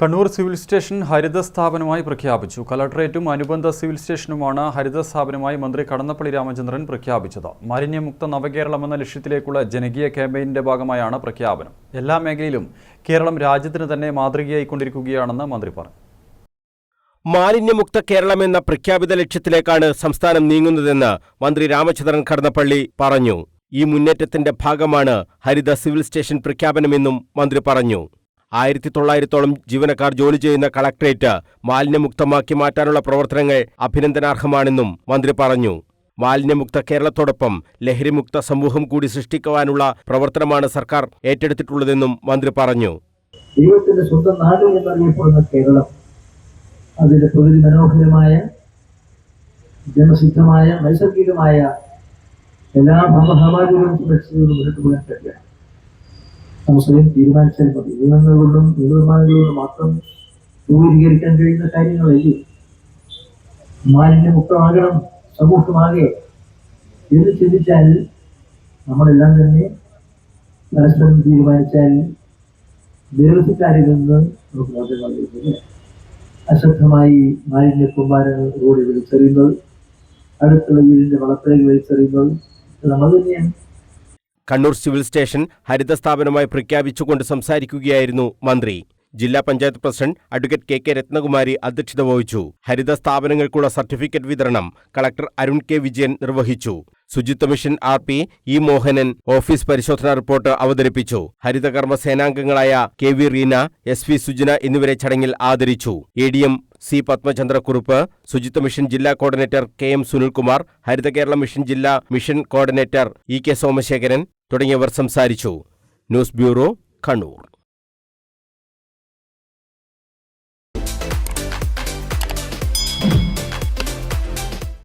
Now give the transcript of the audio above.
Kannur civil station ഹരിത സ്ഥാപനമായി പ്രഖ്യാപിച്ചു. കലക്ടറേറ്റും അനുബന്ധ സിവിൽ സ്റ്റേഷനുമാണ് ഹരിത സ്ഥാപനമായി മന്ത്രി കടന്നപ്പള്ളി രാമചന്ദ്രൻ പ്രഖ്യാപിച്ചത്. മാലിന്യമുക്ത നവകേരളം എന്ന ലക്ഷ്യത്തിലേക്കുള്ള ജനകീയ ക്യാമ്പയിനിന്റെ ഭാഗമായാണ് പ്രഖ്യാപനം. എല്ലാ മേഖലയിലും കേരളം രാജ്യത്തിന് തന്നെ മാതൃകയായിക്കൊണ്ടിരിക്കുകയാണെന്ന് മന്ത്രി പറഞ്ഞു. മാലിന്യമുക്ത കേരളം എന്ന പ്രഖ്യാപിത ലക്ഷ്യത്തിലേക്കാണ് സംസ്ഥാനം നീങ്ങുന്നതെന്ന് മന്ത്രി രാമചന്ദ്രൻ കടന്നപ്പള്ളി പറഞ്ഞു. ഈ മുന്നേറ്റത്തിന്റെ ഭാഗമാണ് ഹരിത സിവിൽ സ്റ്റേഷൻ പ്രഖ്യാപനമെന്നും മന്ത്രി പറഞ്ഞു. ആയിരത്തി തൊള്ളായിരത്തോളം ജീവനക്കാർ ജോലി ചെയ്യുന്ന കളക്ടറേറ്റ് മാലിന്യമുക്തമാക്കി മാറ്റാനുള്ള പ്രവർത്തനങ്ങൾ അഭിനന്ദനാർഹമാണെന്നും മന്ത്രി പറഞ്ഞു. മാലിന്യമുക്ത കേരളത്തോടൊപ്പം ലഹരിമുക്ത സമൂഹം കൂടി സൃഷ്ടിക്കുവാനുള്ള പ്രവർത്തനമാണ് സർക്കാർ ഏറ്റെടുത്തിട്ടുള്ളതെന്നും മന്ത്രി പറഞ്ഞു. ദൈവത്തിന്റെ സ്വന്തം നാട് എന്നറിയപ്പെടുന്ന കേരളം അതിന്റെ പ്രകൃതി മനോഹരമായ ജനസിദ്ധമായ നൈസർഗികമായ എല്ലാ ഭാവഭാവാദികളും സംരക്ഷിച്ചുകൊണ്ട് മുന്നോട്ട് പോകാൻ സ്വയം തീരുമാനിച്ചാൽ മതി. നിയമങ്ങൾ കൊണ്ടും നിയമനിർമ്മാണങ്ങൾ മാത്രം രൂപീകരിക്കാൻ കഴിയുന്ന കാര്യങ്ങളല്ലേ? മാലിന്യമുക്തമാകണം സമൂഹമാകെ. എന്ന് ചിന്തിച്ചാൽ നമ്മളെല്ലാം തന്നെ പരസ്പരം തീരുമാനിച്ചാൽ നിരവധിക്കാരിൽ നിന്ന് നമുക്ക് മാറ്റങ്ങൾ ലഭിക്കുന്നത് അശ്രദ്ധമായി മാലിന്യ കുമ്പാരങ്ങൾ റോഡിൽ വലിച്ചെറിയുന്നത് അടുത്തുള്ള വീടിന്റെ വളപ്പിലേക്ക് വലിച്ചെറിയുന്നത് നമ്മൾ തന്നെയാണ് കണ്ണൂർ സിവിൽ സ്റ്റേഷൻ ഹരിത സ്ഥാപനമായി പ്രഖ്യാപിച്ചുകൊണ്ട് സംസാരിക്കുകയായിരുന്നു മന്ത്രി. ജില്ലാ panchayat president advocate K K Ratnakumari അധ്യക്ഷത വഹിച്ചു. ഹരിത സ്ഥാപനങ്ങൾക്കുള്ള സർട്ടിഫിക്കറ്റ് വിതരണം കളക്ടർ അരുൺ കെ വിജയൻ നിർവഹിച്ചു. ശുചിത്വ mission R P E Mohanan office പരിശോധനാ റിപ്പോർട്ട് അവതരിപ്പിച്ചു. ഹരിതകർമ്മ സേനാംഗങ്ങളായ K V Reena S V Sujana എന്നിവരെ ചടങ്ങിൽ ആദരിച്ചു. A D M C Padmachandrakurup ശുചിത്വ മിഷൻ ജില്ലാ കോർഡിനേറ്റർ കെ എം സുനിൽകുമാർ ഹരിത കേരള മിഷൻ ജില്ലാ mission coordinator E K Somasekharan തുടങ്ങിയവർ സംസാരിച്ചു. News bureau Kannur.